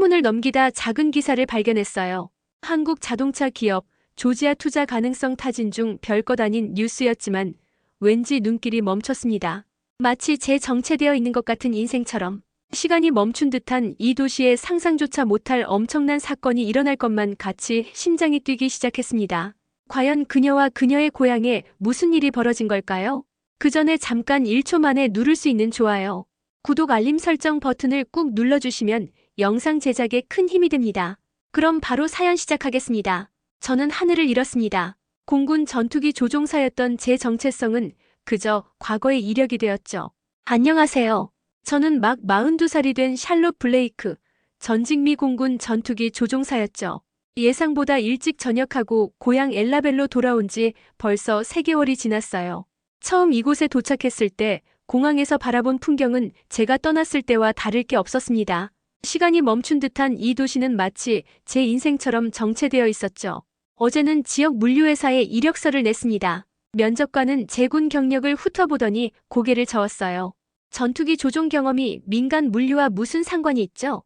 신문을 넘기다 작은 기사를 발견했어요. 한국 자동차 기업 조지아 투자 가능성 타진 중 별것 아닌 뉴스였지만 왠지 눈길이 멈췄습니다. 마치 제 정체되어 있는 것 같은 인생처럼 시간이 멈춘 듯한 이 도시에 상상조차 못할 엄청난 사건이 일어날 것만 같이 심장이 뛰기 시작했습니다. 과연 그녀와 그녀의 고향에 무슨 일이 벌어진 걸까요? 그 전에 잠깐 1초 만에 누를 수 있는 좋아요. 구독 알림 설정 버튼을 꾹 눌러주시면 영상 제작에 큰 힘이 됩니다. 그럼 바로 사연 시작하겠습니다. 저는 하늘을 잃었습니다. 공군 전투기 조종사였던 제 정체성은 그저 과거의 이력이 되었죠. 안녕하세요. 저는 막 42살이 된 샬롯 블레이크, 전직미 공군 전투기 조종사였죠. 예상보다 일찍 전역하고 고향 엘라벨로 돌아온 지 벌써 3개월이 지났어요. 처음 이곳에 도착했을 때 공항에서 바라본 풍경은 제가 떠났을 때와 다를 게 없었습니다. 시간이 멈춘 듯한 이 도시는 마치 제 인생처럼 정체되어 있었죠. 어제는 지역 물류회사에 이력서를 냈습니다. 면접관은 제군 경력을 훑어보더니 고개를 저었어요. 전투기 조종 경험이 민간 물류와 무슨 상관이 있죠?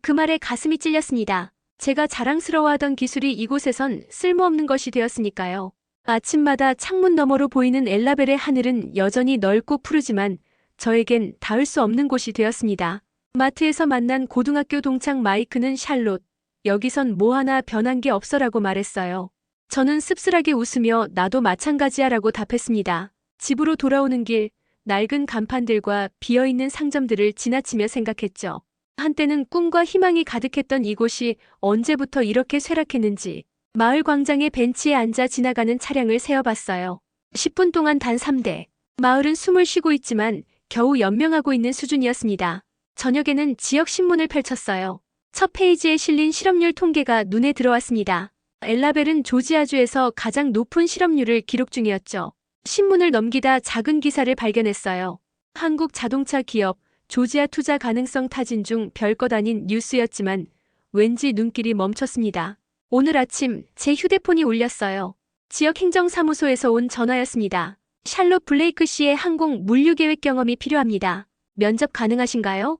그 말에 가슴이 찔렸습니다. 제가 자랑스러워하던 기술이 이곳에선 쓸모없는 것이 되었으니까요. 아침마다 창문 너머로 보이는 엘라벨의 하늘은 여전히 넓고 푸르지만 저에겐 닿을 수 없는 곳이 되었습니다. 마트에서 만난 고등학교 동창 마이크는 샬롯. 여기선 뭐 하나 변한 게 없어라고 말했어요. 저는 씁쓸하게 웃으며 나도 마찬가지야라고 답했습니다. 집으로 돌아오는 길, 낡은 간판들과 비어있는 상점들을 지나치며 생각했죠. 한때는 꿈과 희망이 가득했던 이곳이 언제부터 이렇게 쇠락했는지 마을 광장의 벤치에 앉아 지나가는 차량을 세어봤어요. 10분 동안 단 3대. 마을은 숨을 쉬고 있지만 겨우 연명하고 있는 수준이었습니다. 저녁에는 지역 신문을 펼쳤어요. 첫 페이지에 실린 실업률 통계가 눈에 들어왔습니다. 엘라벨은 조지아주에서 가장 높은 실업률을 기록 중이었죠. 신문을 넘기다 작은 기사를 발견했어요. 한국 자동차 기업 조지아 투자 가능성 타진 중 별것 아닌 뉴스였지만 왠지 눈길이 멈췄습니다. 오늘 아침 제 휴대폰이 울렸어요. 지역 행정사무소에서 온 전화였습니다. 샬롯 블레이크 씨의 항공 물류 계획 경험이 필요합니다. 면접 가능하신가요?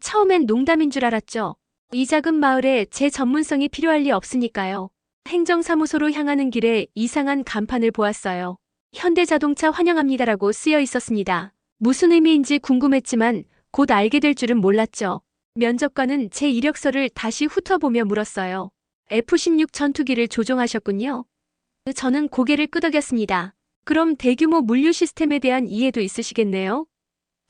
처음엔 농담인 줄 알았죠. 이 작은 마을에 제 전문성이 필요할 리 없으니까요. 행정사무소로 향하는 길에 이상한 간판을 보았어요. 현대자동차 환영합니다라고 쓰여 있었습니다. 무슨 의미인지 궁금했지만 곧 알게 될 줄은 몰랐죠. 면접관은 제 이력서를 다시 훑어보며 물었어요. F-16 전투기를 조종하셨군요. 저는 고개를 끄덕였습니다. 그럼 대규모 물류 시스템에 대한 이해도 있으시겠네요?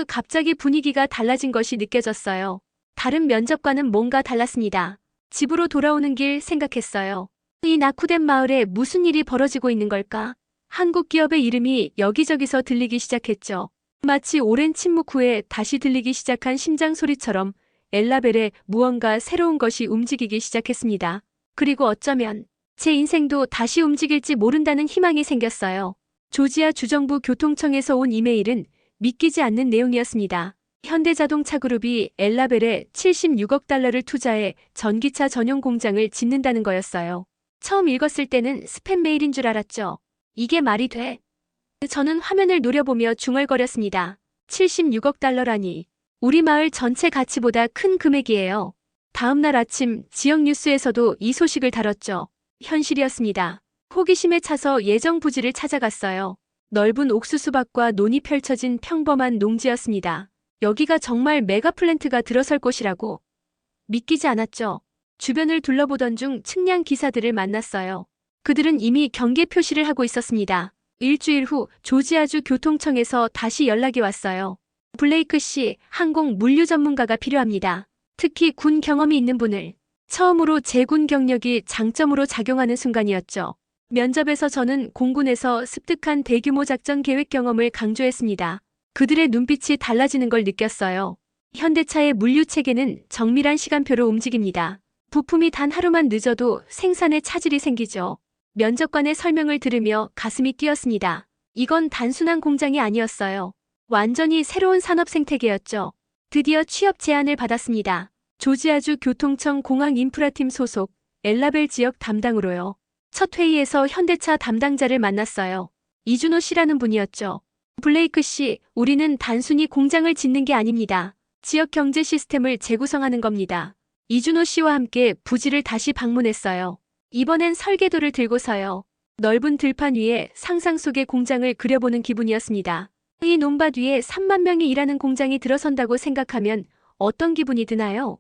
갑자기 분위기가 달라진 것이 느껴졌어요. 다른 면접관은 뭔가 달랐습니다. 집으로 돌아오는 길 생각했어요. 이 낙후된 마을에 무슨 일이 벌어지고 있는 걸까? 한국 기업의 이름이 여기저기서 들리기 시작했죠. 마치 오랜 침묵 후에 다시 들리기 시작한 심장 소리처럼 엘라벨에 무언가 새로운 것이 움직이기 시작했습니다. 그리고 어쩌면 제 인생도 다시 움직일지 모른다는 희망이 생겼어요. 조지아 주정부 교통청에서 온 이메일은 믿기지 않는 내용이었습니다. 현대자동차그룹이 엘라벨에 76억 달러를 투자해 전기차 전용 공장을 짓는다는 거였어요. 처음 읽었을 때는 스팸 메일인 줄 알았죠. 이게 말이 돼? 저는 화면을 노려보며 중얼거렸습니다. 76억 달러라니. 우리 마을 전체 가치보다 큰 금액이에요. 다음 날 아침 지역 뉴스에서도 이 소식을 다뤘죠. 현실이었습니다. 호기심에 차서 예정 부지를 찾아갔어요. 넓은 옥수수밭과 논이 펼쳐진 평범한 농지였습니다. 여기가 정말 메가플랜트가 들어설 곳이라고. 믿기지 않았죠. 주변을 둘러보던 중 측량 기사들을 만났어요. 그들은 이미 경계 표시를 하고 있었습니다. 일주일 후 조지아주 교통청에서 다시 연락이 왔어요. 블레이크 씨, 항공 물류 전문가가 필요합니다. 특히 군 경험이 있는 분을. 처음으로 제군 경력이 장점으로 작용하는 순간이었죠. 면접에서 저는 공군에서 습득한 대규모 작전 계획 경험을 강조했습니다. 그들의 눈빛이 달라지는 걸 느꼈어요. 현대차의 물류 체계는 정밀한 시간표로 움직입니다. 부품이 단 하루만 늦어도 생산에 차질이 생기죠. 면접관의 설명을 들으며 가슴이 뛰었습니다. 이건 단순한 공장이 아니었어요. 완전히 새로운 산업 생태계였죠. 드디어 취업 제안을 받았습니다. 조지아주 교통청 공항 인프라팀 소속 엘라벨 지역 담당으로요. 첫 회의에서 현대차 담당자를 만났어요. 이준호 씨라는 분이었죠. 블레이크 씨, 우리는 단순히 공장을 짓는 게 아닙니다. 지역 경제 시스템을 재구성하는 겁니다. 이준호 씨와 함께 부지를 다시 방문했어요. 이번엔 설계도를 들고서요. 넓은 들판 위에 상상 속의 공장을 그려보는 기분이었습니다. 이 논밭 위에 3만 명이 일하는 공장이 들어선다고 생각하면 어떤 기분이 드나요?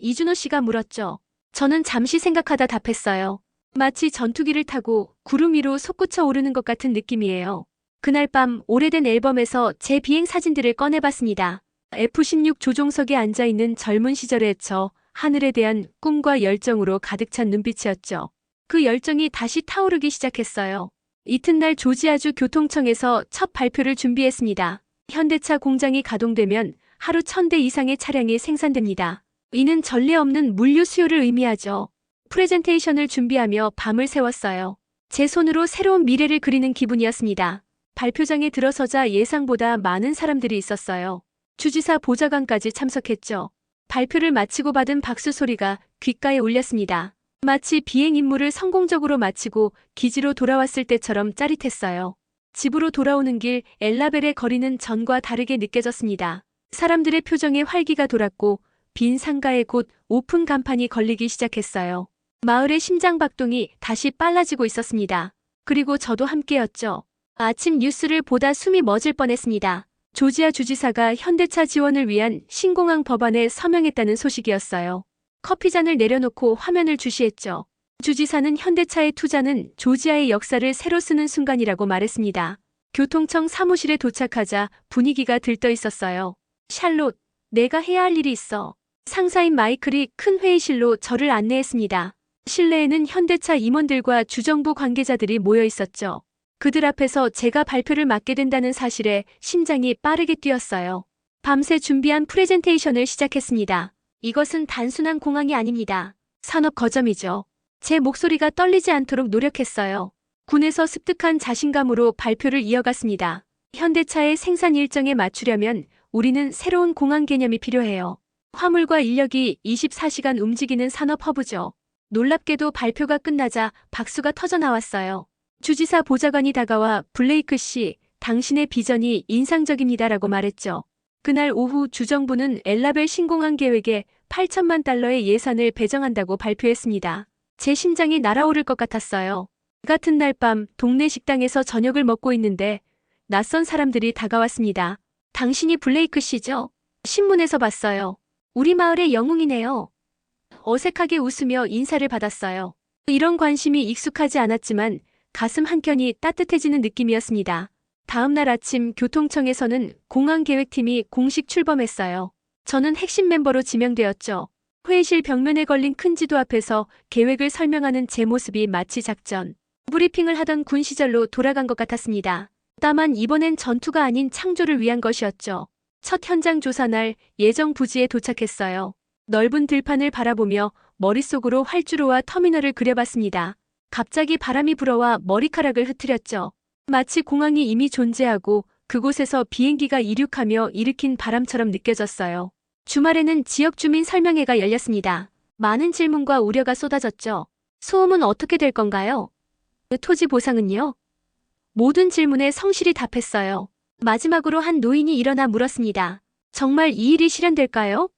이준호 씨가 물었죠. 저는 잠시 생각하다 답했어요. 마치 전투기를 타고 구름 위로 솟구쳐 오르는 것 같은 느낌이에요. 그날 밤 오래된 앨범에서 제 비행 사진들을 꺼내봤습니다. F-16 조종석에 앉아있는 젊은 시절의 저 하늘에 대한 꿈과 열정으로 가득 찬 눈빛이었죠. 그 열정이 다시 타오르기 시작했어요. 이튿날 조지아주 교통청에서 첫 발표를 준비했습니다. 현대차 공장이 가동되면 하루 1000대 이상의 차량이 생산됩니다. 이는 전례 없는 물류 수요를 의미하죠. 프레젠테이션을 준비하며 밤을 새웠어요. 제 손으로 새로운 미래를 그리는 기분이었습니다. 발표장에 들어서자 예상보다 많은 사람들이 있었어요. 주지사 보좌관까지 참석했죠. 발표를 마치고 받은 박수 소리가 귓가에 울렸습니다. 마치 비행 임무를 성공적으로 마치고 기지로 돌아왔을 때처럼 짜릿했어요. 집으로 돌아오는 길 엘라벨의 거리는 전과 다르게 느껴졌습니다. 사람들의 표정에 활기가 돌았고 빈 상가에 곧 오픈 간판이 걸리기 시작했어요. 마을의 심장 박동이 다시 빨라지고 있었습니다. 그리고 저도 함께였죠. 아침 뉴스를 보다 숨이 멎을 뻔했습니다. 조지아 주지사가 현대차 지원을 위한 신공항 법안에 서명했다는 소식이었어요. 커피잔을 내려놓고 화면을 주시했죠. 주지사는 현대차의 투자는 조지아의 역사를 새로 쓰는 순간이라고 말했습니다. 교통청 사무실에 도착하자 분위기가 들떠 있었어요. 샬롯, 내가 해야 할 일이 있어. 상사인 마이클이 큰 회의실로 저를 안내했습니다. 실내에는 현대차 임원들과 주정부 관계자들이 모여 있었죠. 그들 앞에서 제가 발표를 맡게 된다는 사실에 심장이 빠르게 뛰었어요. 밤새 준비한 프레젠테이션을 시작했습니다. 이것은 단순한 공항이 아닙니다. 산업 거점이죠. 제 목소리가 떨리지 않도록 노력했어요. 군에서 습득한 자신감으로 발표를 이어갔습니다. 현대차의 생산 일정에 맞추려면 우리는 새로운 공항 개념이 필요해요. 화물과 인력이 24시간 움직이는 산업 허브죠. 놀랍게도 발표가 끝나자 박수가 터져 나왔어요. 주지사 보좌관이 다가와 블레이크 씨, 당신의 비전이 인상적입니다라고 말했죠. 그날 오후 주정부는 엘라벨 신공항 계획에 8천만 달러의 예산을 배정한다고 발표했습니다. 제 심장이 날아오를 것 같았어요. 그 같은 날 밤 동네 식당에서 저녁을 먹고 있는데 낯선 사람들이 다가왔습니다. 당신이 블레이크 씨죠? 신문에서 봤어요. 우리 마을의 영웅이네요. 어색하게 웃으며 인사를 받았어요. 이런 관심이 익숙하지 않았지만 가슴 한켠이 따뜻해지는 느낌이었습니다. 다음 날 아침 교통청에서는 공항계획팀이 공식 출범했어요. 저는 핵심 멤버로 지명되었죠. 회의실 벽면에 걸린 큰 지도 앞에서 계획을 설명하는 제 모습이 마치 작전, 브리핑을 하던 군 시절로 돌아간 것 같았습니다. 다만 이번엔 전투가 아닌 창조를 위한 것이었죠. 첫 현장 조사 날 예정 부지에 도착했어요. 넓은 들판을 바라보며 머릿속으로 활주로와 터미널을 그려봤습니다. 갑자기 바람이 불어와 머리카락을 흐트렸죠. 마치 공항이 이미 존재하고 그곳에서 비행기가 이륙하며 일으킨 바람처럼 느껴졌어요. 주말에는 지역 주민 설명회가 열렸습니다. 많은 질문과 우려가 쏟아졌죠. 소음은 어떻게 될 건가요? 그 토지 보상은요? 모든 질문에 성실히 답했어요. 마지막으로 한 노인이 일어나 물었습니다. 정말 이 일이 실현될까요?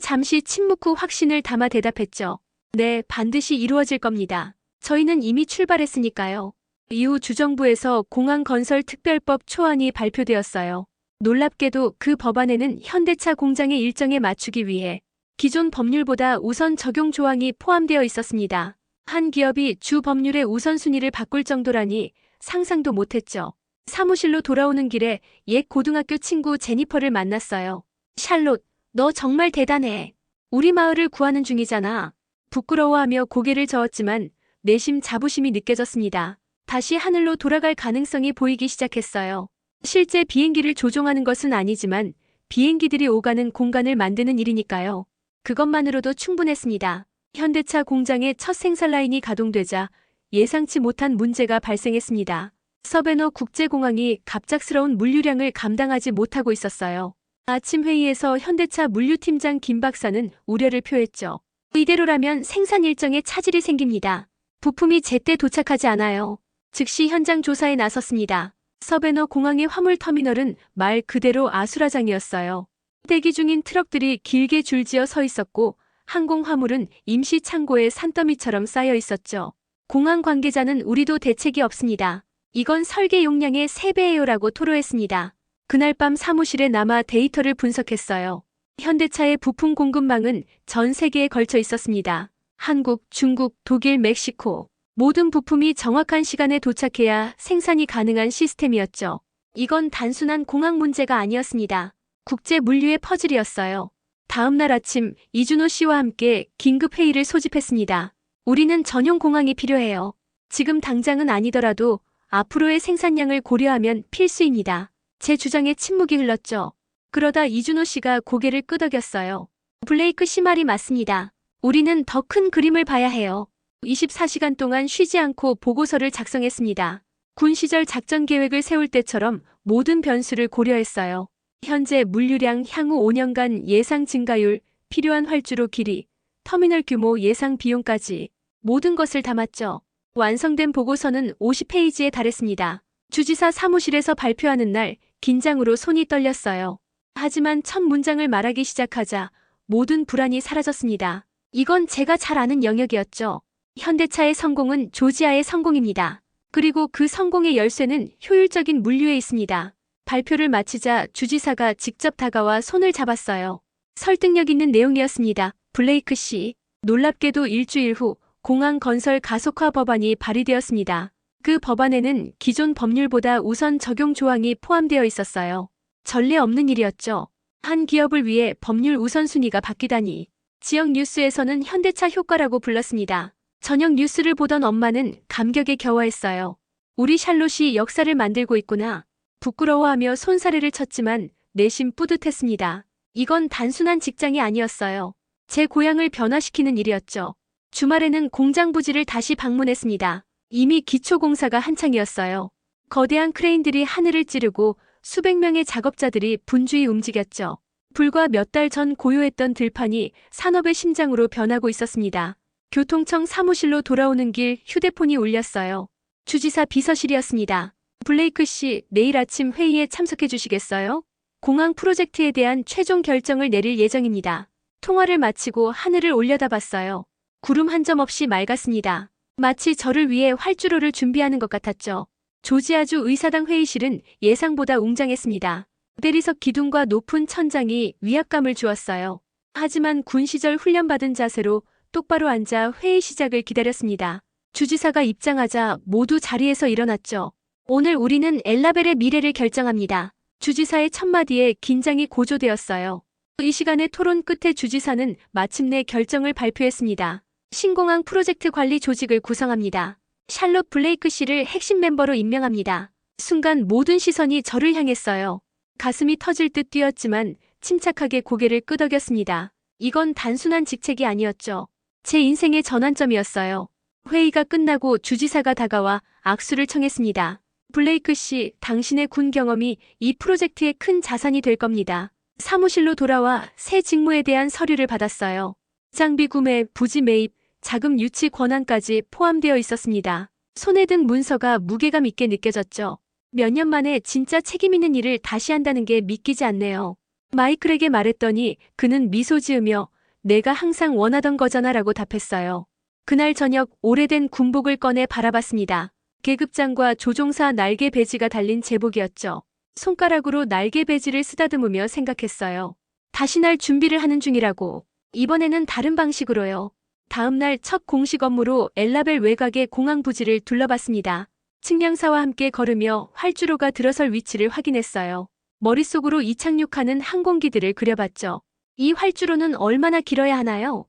잠시 침묵 후 확신을 담아 대답했죠. 네, 반드시 이루어질 겁니다. 저희는 이미 출발했으니까요. 이후 주정부에서 공항 건설 특별법 초안이 발표되었어요. 놀랍게도 그 법안에는 현대차 공장의 일정에 맞추기 위해 기존 법률보다 우선 적용 조항이 포함되어 있었습니다. 한 기업이 주 법률의 우선순위를 바꿀 정도라니 상상도 못했죠. 사무실로 돌아오는 길에 옛 고등학교 친구 제니퍼를 만났어요. 샬롯, 너 정말 대단해. 우리 마을을 구하는 중이잖아. 부끄러워하며 고개를 저었지만 내심 자부심이 느껴졌습니다. 다시 하늘로 돌아갈 가능성이 보이기 시작했어요. 실제 비행기를 조종하는 것은 아니지만 비행기들이 오가는 공간을 만드는 일이니까요. 그것만으로도 충분했습니다. 현대차 공장의 첫 생산 라인이 가동되자 예상치 못한 문제가 발생했습니다. 서베너 국제공항이 갑작스러운 물류량을 감당하지 못하고 있었어요. 아침 회의에서 현대차 물류팀장 김 박사는 우려를 표했죠. 이대로라면 생산 일정에 차질이 생깁니다. 부품이 제때 도착하지 않아요. 즉시 현장 조사에 나섰습니다. 서베너 공항의 화물 터미널은 말 그대로 아수라장이었어요. 대기 중인 트럭들이 길게 줄지어 서 있었고 항공 화물은 임시 창고에 산더미처럼 쌓여 있었죠. 공항 관계자는 우리도 대책이 없습니다. 이건 설계 용량의 3배예요라고 토로했습니다. 그날 밤 사무실에 남아 데이터를 분석했어요. 현대차의 부품 공급망은 전 세계에 걸쳐 있었습니다. 한국, 중국, 독일, 멕시코. 모든 부품이 정확한 시간에 도착해야 생산이 가능한 시스템이었죠. 이건 단순한 공항 문제가 아니었습니다. 국제 물류의 퍼즐이었어요. 다음 날 아침 이준호 씨와 함께 긴급 회의를 소집했습니다. 우리는 전용 공항이 필요해요. 지금 당장은 아니더라도 앞으로의 생산량을 고려하면 필수입니다. 제 주장에 침묵이 흘렀죠. 그러다 이준호 씨가 고개를 끄덕였어요. 블레이크 씨 말이 맞습니다. 우리는 더 큰 그림을 봐야 해요. 24시간 동안 쉬지 않고 보고서를 작성했습니다. 군 시절 작전 계획을 세울 때처럼 모든 변수를 고려했어요. 현재 물류량 향후 5년간 예상 증가율, 필요한 활주로 길이, 터미널 규모 예상 비용까지 모든 것을 담았죠. 완성된 보고서는 50페이지에 달했습니다. 주지사 사무실에서 발표하는 날 긴장으로 손이 떨렸어요. 하지만 첫 문장을 말하기 시작하자 모든 불안이 사라졌습니다. 이건 제가 잘 아는 영역이었죠. 현대차의 성공은 조지아의 성공입니다. 그리고 그 성공의 열쇠는 효율적인 물류에 있습니다. 발표를 마치자 주지사가 직접 다가와 손을 잡았어요. 설득력 있는 내용이었습니다. 블레이크 씨. 놀랍게도 일주일 후 공항 건설 가속화 법안이 발의되었습니다. 그 법안에는 기존 법률보다 우선 적용 조항이 포함되어 있었어요. 전례 없는 일이었죠. 한 기업을 위해 법률 우선순위가 바뀌다니. 지역 뉴스에서는 현대차 효과라고 불렀습니다. 저녁 뉴스를 보던 엄마는 감격에 겨워했어요. 우리 샬롯이 역사를 만들고 있구나. 부끄러워하며 손사래를 쳤지만 내심 뿌듯했습니다. 이건 단순한 직장이 아니었어요. 제 고향을 변화시키는 일이었죠. 주말에는 공장 부지를 다시 방문했습니다. 이미 기초공사가 한창이었어요. 거대한 크레인들이 하늘을 찌르고 수백 명의 작업자들이 분주히 움직였죠. 불과 몇 달 전 고요했던 들판이 산업의 심장으로 변하고 있었습니다. 교통청 사무실로 돌아오는 길 휴대폰이 울렸어요. 주지사 비서실이었습니다. 블레이크 씨, 내일 아침 회의에 참석해 주시겠어요? 공항 프로젝트에 대한 최종 결정을 내릴 예정입니다. 통화를 마치고 하늘을 올려다봤어요. 구름 한 점 없이 맑았습니다. 마치 저를 위해 활주로를 준비하는 것 같았죠. 조지아주 의사당 회의실은 예상보다 웅장했습니다. 대리석 기둥과 높은 천장이 위압감을 주었어요. 하지만 군 시절 훈련받은 자세로 똑바로 앉아 회의 시작을 기다렸습니다. 주지사가 입장하자 모두 자리에서 일어났죠. 오늘 우리는 엘라벨의 미래를 결정합니다. 주지사의 첫마디에 긴장이 고조되었어요. 이 시간의 토론 끝에 주지사는 마침내 결정을 발표했습니다. 신공항 프로젝트 관리 조직을 구성합니다. 샬롯 블레이크 씨를 핵심 멤버로 임명합니다. 순간 모든 시선이 저를 향했어요. 가슴이 터질 듯 뛰었지만 침착하게 고개를 끄덕였습니다. 이건 단순한 직책이 아니었죠. 제 인생의 전환점이었어요. 회의가 끝나고 주지사가 다가와 악수를 청했습니다. 블레이크 씨, 당신의 군 경험이 이 프로젝트의 큰 자산이 될 겁니다. 사무실로 돌아와 새 직무에 대한 서류를 받았어요. 장비 구매, 부지 매입, 자금 유치 권한까지 포함되어 있었습니다. 손에 든 문서가 무게감 있게 느껴졌죠. 몇 년 만에 진짜 책임 있는 일을 다시 한다는 게 믿기지 않네요. 마이클에게 말했더니 그는 미소 지으며 내가 항상 원하던 거잖아 라고 답했어요. 그날 저녁 오래된 군복을 꺼내 바라봤습니다. 계급장과 조종사 날개 배지가 달린 제복이었죠. 손가락으로 날개 배지를 쓰다듬으며 생각했어요. 다시 날 준비를 하는 중이라고. 이번에는 다른 방식으로요. 다음 날 첫 공식 업무로 엘라벨 외곽의 공항 부지를 둘러봤습니다. 측량사와 함께 걸으며 활주로가 들어설 위치를 확인했어요. 머릿속으로 이착륙하는 항공기들을 그려봤죠. 이 활주로는 얼마나 길어야 하나요?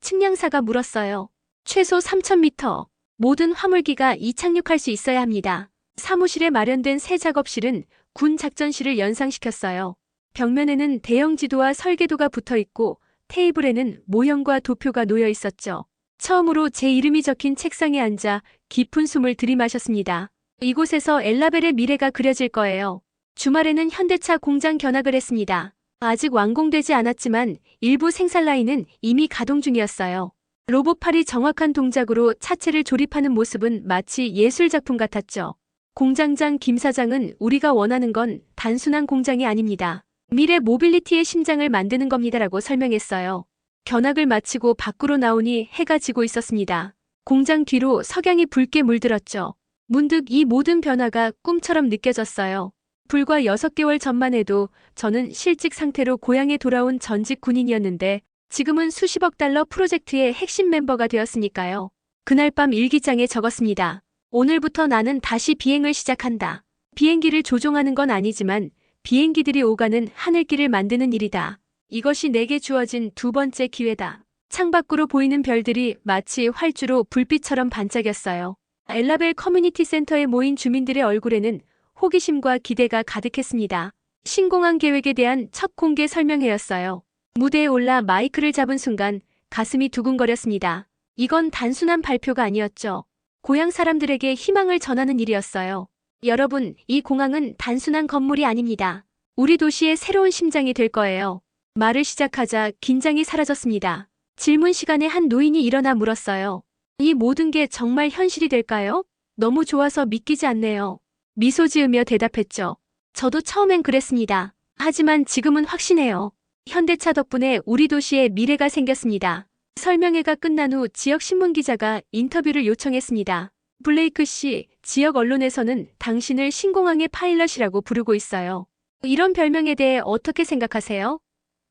측량사가 물었어요. 최소 3,000m. 모든 화물기가 이착륙할 수 있어야 합니다. 사무실에 마련된 새 작업실은 군 작전실을 연상시켰어요. 벽면에는 대형 지도와 설계도가 붙어 있고 테이블에는 모형과 도표가 놓여 있었죠. 처음으로 제 이름이 적힌 책상에 앉아 깊은 숨을 들이마셨습니다. 이곳에서 엘라벨의 미래가 그려질 거예요. 주말에는 현대차 공장 견학을 했습니다. 아직 완공되지 않았지만 일부 생산 라인은 이미 가동 중이었어요. 로봇팔이 정확한 동작으로 차체를 조립하는 모습은 마치 예술작품 같았죠. 공장장 김 사장은 우리가 원하는 건 단순한 공장이 아닙니다. 미래 모빌리티의 심장을 만드는 겁니다라고 설명했어요. 견학을 마치고 밖으로 나오니 해가 지고 있었습니다. 공장 뒤로 석양이 붉게 물들었죠. 문득 이 모든 변화가 꿈처럼 느껴졌어요. 불과 6개월 전만 해도 저는 실직 상태로 고향에 돌아온 전직 군인이었는데 지금은 수십억 달러 프로젝트의 핵심 멤버가 되었으니까요. 그날 밤 일기장에 적었습니다. 오늘부터 나는 다시 비행을 시작한다. 비행기를 조종하는 건 아니지만 비행기들이 오가는 하늘길을 만드는 일이다. 이것이 내게 주어진 두 번째 기회다. 창밖으로 보이는 별들이 마치 활주로 불빛처럼 반짝였어요. 엘라벨 커뮤니티 센터에 모인 주민들의 얼굴에는 호기심과 기대가 가득했습니다. 신공항 계획에 대한 첫 공개 설명회였어요. 무대에 올라 마이크를 잡은 순간 가슴이 두근거렸습니다. 이건 단순한 발표가 아니었죠. 고향 사람들에게 희망을 전하는 일이었어요. 여러분, 이 공항은 단순한 건물이 아닙니다. 우리 도시의 새로운 심장이 될 거예요. 말을 시작하자 긴장이 사라졌습니다. 질문 시간에 한 노인이 일어나 물었어요. 이 모든 게 정말 현실이 될까요? 너무 좋아서 믿기지 않네요. 미소 지으며 대답했죠. 저도 처음엔 그랬습니다. 하지만 지금은 확신해요. 현대차 덕분에 우리 도시에 미래가 생겼습니다. 설명회가 끝난 후 지역 신문 기자가 인터뷰를 요청했습니다. 블레이크 씨, 지역 언론에서는 당신을 신공항의 파일럿이라고 부르고 있어요. 이런 별명에 대해 어떻게 생각하세요?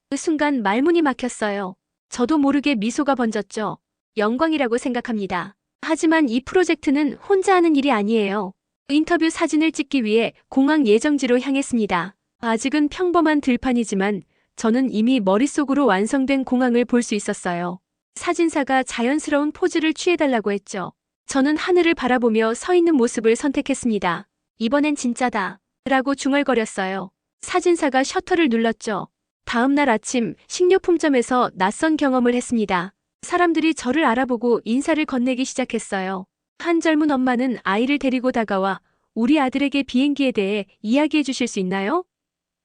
그 순간 말문이 막혔어요. 저도 모르게 미소가 번졌죠. 영광이라고 생각합니다. 하지만 이 프로젝트는 혼자 하는 일이 아니에요. 인터뷰 사진을 찍기 위해 공항 예정지로 향했습니다. 아직은 평범한 들판이지만 저는 이미 머릿속으로 완성된 공항을 볼 수 있었어요. 사진사가 자연스러운 포즈를 취해달라고 했죠. 저는 하늘을 바라보며 서 있는 모습을 선택했습니다. 이번엔 진짜다. 라고 중얼거렸어요. 사진사가 셔터를 눌렀죠. 다음 날 아침 식료품점에서 낯선 경험을 했습니다. 사람들이 저를 알아보고 인사를 건네기 시작했어요. 한 젊은 엄마는 아이를 데리고 다가와 우리 아들에게 비행기에 대해 이야기해 주실 수 있나요?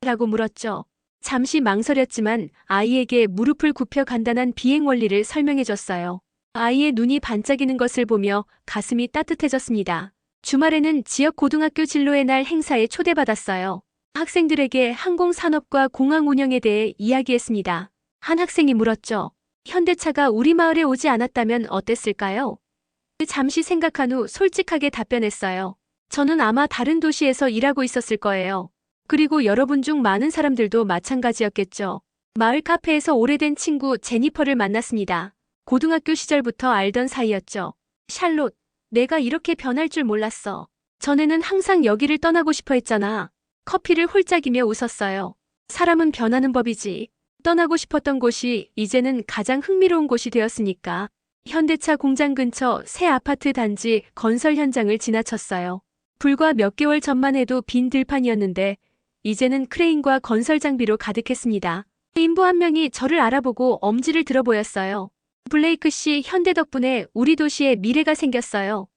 라고 물었죠. 잠시 망설였지만 아이에게 무릎을 굽혀 간단한 비행 원리를 설명해 줬어요. 아이의 눈이 반짝이는 것을 보며 가슴이 따뜻해졌습니다. 주말에는 지역 고등학교 진로의 날 행사에 초대받았어요. 학생들에게 항공산업과 공항 운영에 대해 이야기했습니다. 한 학생이 물었죠. 현대차가 우리 마을에 오지 않았다면 어땠을까요? 잠시 생각한 후 솔직하게 답변했어요. 저는 아마 다른 도시에서 일하고 있었을 거예요. 그리고 여러분 중 많은 사람들도 마찬가지였겠죠. 마을 카페에서 오래된 친구 제니퍼를 만났습니다. 고등학교 시절부터 알던 사이였죠. 샬롯, 내가 이렇게 변할 줄 몰랐어. 전에는 항상 여기를 떠나고 싶어 했잖아. 커피를 홀짝이며 웃었어요. 사람은 변하는 법이지. 떠나고 싶었던 곳이 이제는 가장 흥미로운 곳이 되었으니까. 현대차 공장 근처 새 아파트 단지 건설 현장을 지나쳤어요. 불과 몇 개월 전만 해도 빈 들판이었는데 이제는 크레인과 건설 장비로 가득했습니다. 인부 한 명이 저를 알아보고 엄지를 들어 보였어요. 블레이크 씨 현대 덕분에 우리 도시에 미래가 생겼어요.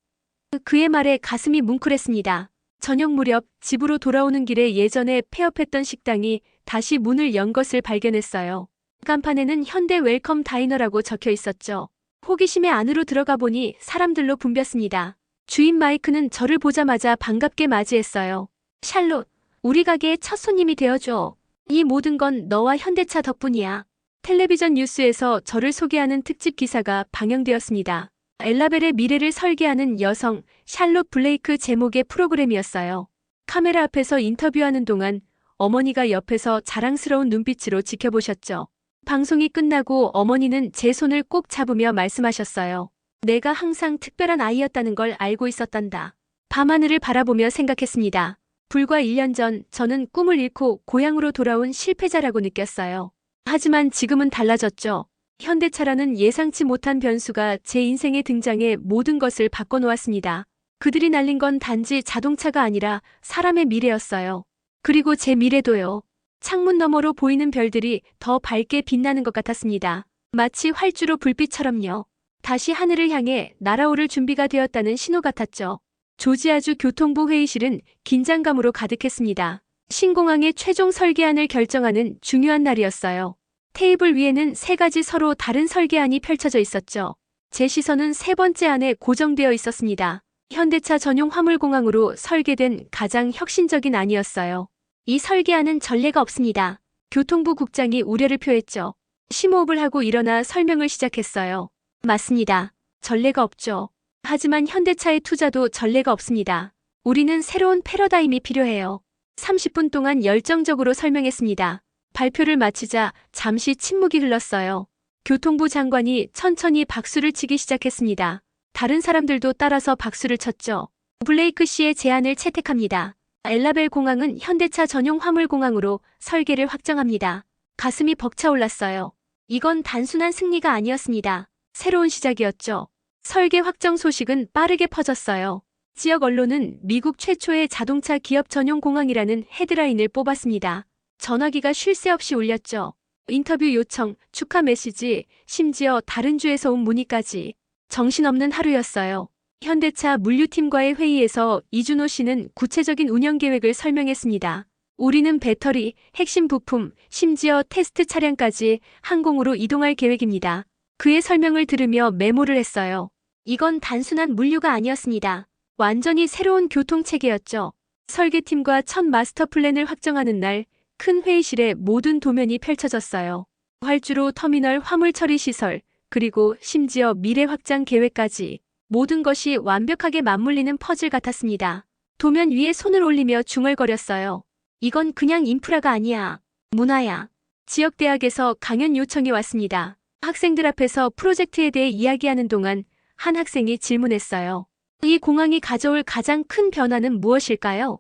그의 말에 가슴이 뭉클했습니다. 저녁 무렵 집으로 돌아오는 길에 예전에 폐업했던 식당이 다시 문을 연 것을 발견했어요. 간판에는 현대 웰컴 다이너라고 적혀 있었죠. 호기심에 안으로 들어가 보니 사람들로 붐볐습니다. 주인 마이크는 저를 보자마자 반갑게 맞이했어요. 샬롯, 우리 가게의 첫 손님이 되어줘. 이 모든 건 너와 현대차 덕분이야. 텔레비전 뉴스에서 저를 소개하는 특집 기사가 방영되었습니다. 엘라벨의 미래를 설계하는 여성 샬롯 블레이크 제목의 프로그램이었어요. 카메라 앞에서 인터뷰하는 동안 어머니가 옆에서 자랑스러운 눈빛으로 지켜보셨죠. 방송이 끝나고 어머니는 제 손을 꼭 잡으며 말씀하셨어요. 내가 항상 특별한 아이였다는 걸 알고 있었단다. 밤하늘을 바라보며 생각했습니다. 불과 1년 전 저는 꿈을 잃고 고향으로 돌아온 실패자라고 느꼈어요. 하지만 지금은 달라졌죠. 현대차라는 예상치 못한 변수가 제 인생에 등장해 모든 것을 바꿔놓았습니다. 그들이 날린 건 단지 자동차가 아니라 사람의 미래였어요. 그리고 제 미래도요. 창문 너머로 보이는 별들이 더 밝게 빛나는 것 같았습니다. 마치 활주로 불빛처럼요. 다시 하늘을 향해 날아오를 준비가 되었다는 신호 같았죠. 조지아주 교통부 회의실은 긴장감으로 가득했습니다. 신공항의 최종 설계안을 결정하는 중요한 날이었어요. 테이블 위에는 세 가지 서로 다른 설계안이 펼쳐져 있었죠. 제 시선은 세 번째 안에 고정되어 있었습니다. 현대차 전용 화물공항으로 설계된 가장 혁신적인 안이었어요. 이 설계안은 전례가 없습니다. 교통부 국장이 우려를 표했죠. 심호흡을 하고 일어나 설명을 시작했어요. 맞습니다. 전례가 없죠. 하지만 현대차의 투자도 전례가 없습니다. 우리는 새로운 패러다임이 필요해요. 30분 동안 열정적으로 설명했습니다. 발표를 마치자 잠시 침묵이 흘렀어요. 교통부 장관이 천천히 박수를 치기 시작했습니다. 다른 사람들도 따라서 박수를 쳤죠. 블레이크 씨의 제안을 채택합니다. 엘라벨 공항은 현대차 전용 화물 공항으로 설계를 확정합니다. 가슴이 벅차올랐어요. 이건 단순한 승리가 아니었습니다. 새로운 시작이었죠. 설계 확정 소식은 빠르게 퍼졌어요. 지역 언론은 미국 최초의 자동차 기업 전용 공항이라는 헤드라인을 뽑았습니다. 전화기가 쉴 새 없이 울렸죠. 인터뷰 요청, 축하 메시지, 심지어 다른 주에서 온 문의까지. 정신없는 하루였어요. 현대차 물류팀과의 회의에서 이준호 씨는 구체적인 운영 계획을 설명했습니다. 우리는 배터리, 핵심 부품, 심지어 테스트 차량까지 항공으로 이동할 계획입니다. 그의 설명을 들으며 메모를 했어요. 이건 단순한 물류가 아니었습니다. 완전히 새로운 교통체계였죠. 설계팀과 첫 마스터 플랜을 확정하는 날, 큰 회의실에 모든 도면이 펼쳐졌어요. 활주로 터미널 화물 처리 시설, 그리고 심지어 미래 확장 계획까지 모든 것이 완벽하게 맞물리는 퍼즐 같았습니다. 도면 위에 손을 올리며 중얼거렸어요. 이건 그냥 인프라가 아니야. 문화야. 지역 대학에서 강연 요청이 왔습니다. 학생들 앞에서 프로젝트에 대해 이야기하는 동안 한 학생이 질문했어요. 이 공항이 가져올 가장 큰 변화는 무엇일까요?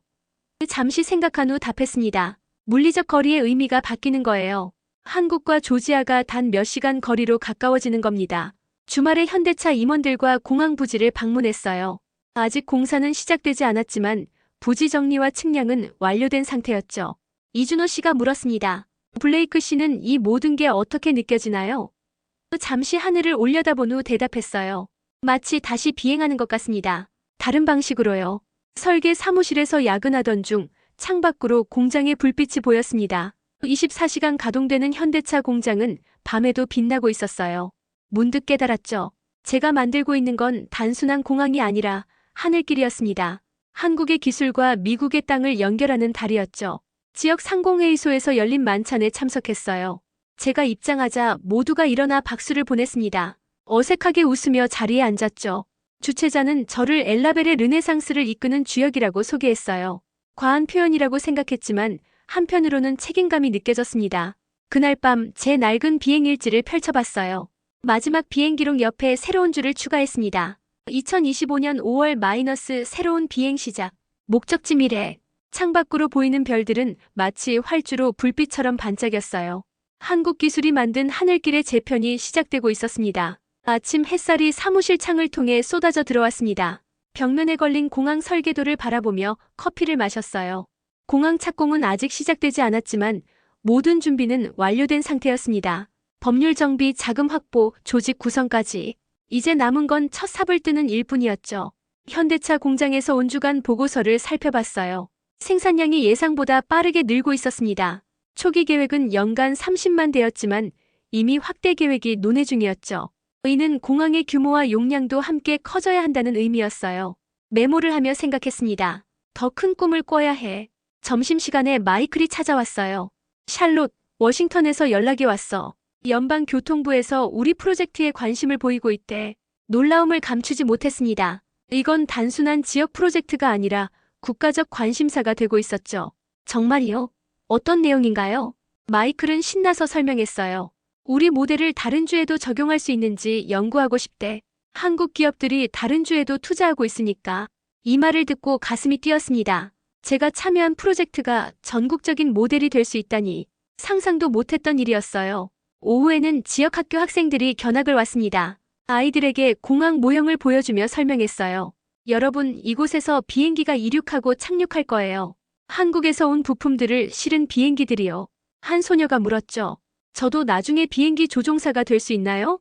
잠시 생각한 후 답했습니다. 물리적 거리의 의미가 바뀌는 거예요. 한국과 조지아가 단 몇 시간 거리로 가까워지는 겁니다. 주말에 현대차 임원들과 공항 부지를 방문했어요. 아직 공사는 시작되지 않았지만 부지 정리와 측량은 완료된 상태였죠. 이준호 씨가 물었습니다. 블레이크 씨는 이 모든 게 어떻게 느껴지나요? 잠시 하늘을 올려다본 후 대답했어요. 마치 다시 비행하는 것 같습니다. 다른 방식으로요. 설계 사무실에서 야근하던 중 창밖으로 공장의 불빛이 보였습니다. 24시간 가동되는 현대차 공장은 밤에도 빛나고 있었어요. 문득 깨달았죠. 제가 만들고 있는 건 단순한 공항이 아니라 하늘길이었습니다. 한국의 기술과 미국의 땅을 연결하는 다리였죠. 지역 상공회의소에서 열린 만찬에 참석했어요. 제가 입장하자 모두가 일어나 박수를 보냈습니다. 어색하게 웃으며 자리에 앉았죠. 주최자는 저를 엘라벨의 르네상스를 이끄는 주역이라고 소개했어요. 과한 표현이라고 생각했지만 한편으로는 책임감이 느껴졌습니다. 그날 밤 제 낡은 비행 일지를 펼쳐봤어요. 마지막 비행 기록 옆에 새로운 줄을 추가했습니다. 2025년 5월 마이너스 새로운 비행 시작. 목적지 미래. 창밖으로 보이는 별들은 마치 활주로 불빛처럼 반짝였어요. 한국 기술이 만든 하늘길의 재편이 시작되고 있었습니다. 아침 햇살이 사무실 창을 통해 쏟아져 들어왔습니다. 벽면에 걸린 공항 설계도를 바라보며 커피를 마셨어요. 공항 착공은 아직 시작되지 않았지만 모든 준비는 완료된 상태였습니다. 법률 정비, 자금 확보, 조직 구성까지. 이제 남은 건 첫 삽을 뜨는 일뿐이었죠. 현대차 공장에서 온 주간 보고서를 살펴봤어요. 생산량이 예상보다 빠르게 늘고 있었습니다. 초기 계획은 연간 30만 대였지만 이미 확대 계획이 논의 중이었죠. 이는 공항의 규모와 용량도 함께 커져야 한다는 의미였어요. 메모를 하며 생각했습니다. 더 큰 꿈을 꿔야 해. 점심시간에 마이클이 찾아왔어요. 샬롯, 워싱턴에서 연락이 왔어. 연방교통부에서 우리 프로젝트에 관심을 보이고 있대. 놀라움을 감추지 못했습니다. 이건 단순한 지역 프로젝트가 아니라 국가적 관심사가 되고 있었죠. 정말이요? 어떤 내용인가요? 마이클은 신나서 설명했어요. 우리 모델을 다른 주에도 적용할 수 있는지 연구하고 싶대. 한국 기업들이 다른 주에도 투자하고 있으니까. 이 말을 듣고 가슴이 뛰었습니다. 제가 참여한 프로젝트가 전국적인 모델이 될 수 있다니 상상도 못했던 일이었어요. 오후에는 지역 학교 학생들이 견학을 왔습니다. 아이들에게 공항 모형을 보여주며 설명했어요. 여러분, 이곳에서 비행기가 이륙하고 착륙할 거예요. 한국에서 온 부품들을 실은 비행기들이요. 한 소녀가 물었죠. 저도 나중에 비행기 조종사가 될 수 있나요?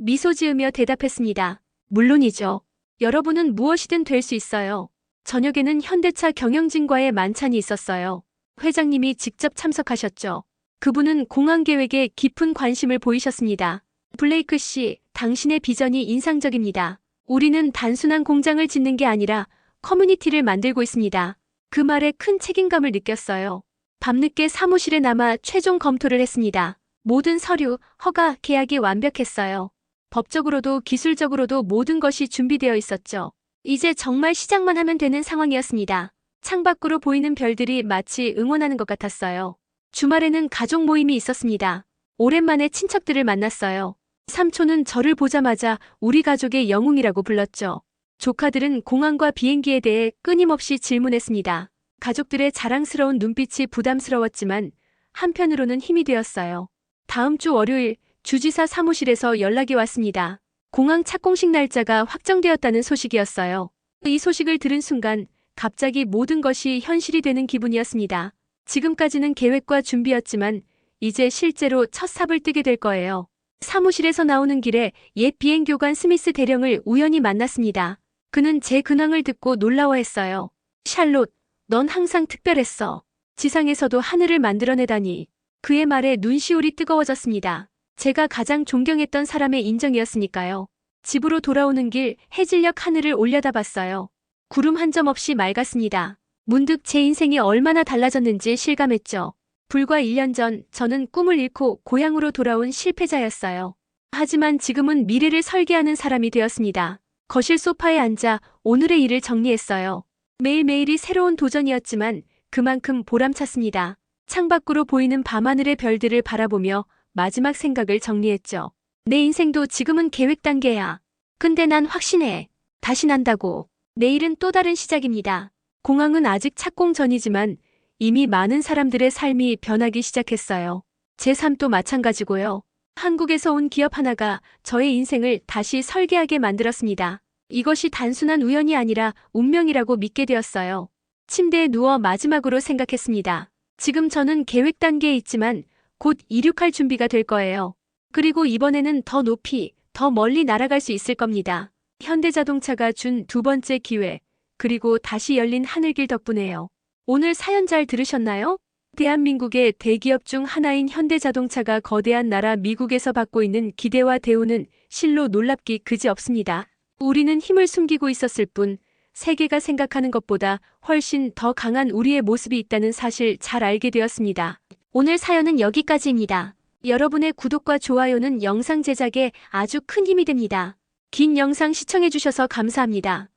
미소 지으며 대답했습니다. 물론이죠. 여러분은 무엇이든 될 수 있어요. 저녁에는 현대차 경영진과의 만찬이 있었어요. 회장님이 직접 참석하셨죠. 그분은 공항 계획에 깊은 관심을 보이셨습니다. 블레이크 씨, 당신의 비전이 인상적입니다. 우리는 단순한 공장을 짓는 게 아니라 커뮤니티를 만들고 있습니다. 그 말에 큰 책임감을 느꼈어요. 밤늦게 사무실에 남아 최종 검토를 했습니다. 모든 서류, 허가, 계약이 완벽했어요. 법적으로도 기술적으로도 모든 것이 준비되어 있었죠. 이제 정말 시작만 하면 되는 상황이었습니다. 창밖으로 보이는 별들이 마치 응원하는 것 같았어요. 주말에는 가족 모임이 있었습니다. 오랜만에 친척들을 만났어요. 삼촌은 저를 보자마자 우리 가족의 영웅이라고 불렀죠. 조카들은 공항과 비행기에 대해 끊임없이 질문했습니다. 가족들의 자랑스러운 눈빛이 부담스러웠지만 한편으로는 힘이 되었어요. 다음 주 월요일 주지사 사무실에서 연락이 왔습니다. 공항 착공식 날짜가 확정되었다는 소식이었어요. 이 소식을 들은 순간 갑자기 모든 것이 현실이 되는 기분이었습니다. 지금까지는 계획과 준비였지만 이제 실제로 첫 삽을 뜨게 될 거예요. 사무실에서 나오는 길에 옛 비행교관 스미스 대령을 우연히 만났습니다. 그는 제 근황을 듣고 놀라워했어요. 샬롯, 넌 항상 특별했어. 지상에서도 하늘을 만들어내다니. 그의 말에 눈시울이 뜨거워졌습니다. 제가 가장 존경했던 사람의 인정이었으니까요. 집으로 돌아오는 길 해질녘 하늘을 올려다봤어요. 구름 한 점 없이 맑았습니다. 문득 제 인생이 얼마나 달라졌는지 실감했죠. 불과 1년 전 저는 꿈을 잃고 고향으로 돌아온 실패자였어요. 하지만 지금은 미래를 설계하는 사람이 되었습니다. 거실 소파에 앉아 오늘의 일을 정리했어요. 매일매일이 새로운 도전이었지만 그만큼 보람찼습니다. 창밖으로 보이는 밤하늘의 별들을 바라보며 마지막 생각을 정리했죠. 내 인생도 지금은 계획 단계야. 근데 난 확신해. 다시 난다고. 내일은 또 다른 시작입니다. 공항은 아직 착공 전이지만 이미 많은 사람들의 삶이 변하기 시작했어요. 제 삶도 마찬가지고요. 한국에서 온 기업 하나가 저의 인생을 다시 설계하게 만들었습니다. 이것이 단순한 우연이 아니라 운명이라고 믿게 되었어요. 침대에 누워 마지막으로 생각했습니다. 지금 저는 계획 단계에 있지만 곧 이륙할 준비가 될 거예요. 그리고 이번에는 더 높이, 더 멀리 날아갈 수 있을 겁니다. 현대자동차가 준 두 번째 기회, 그리고 다시 열린 하늘길 덕분에요. 오늘 사연 잘 들으셨나요? 대한민국의 대기업 중 하나인 현대자동차가 거대한 나라 미국에서 받고 있는 기대와 대우는 실로 놀랍기 그지 없습니다. 우리는 힘을 숨기고 있었을 뿐 세계가 생각하는 것보다 훨씬 더 강한 우리의 모습이 있다는 사실 잘 알게 되었습니다. 오늘 사연은 여기까지입니다. 여러분의 구독과 좋아요는 영상 제작에 아주 큰 힘이 됩니다. 긴 영상 시청해주셔서 감사합니다.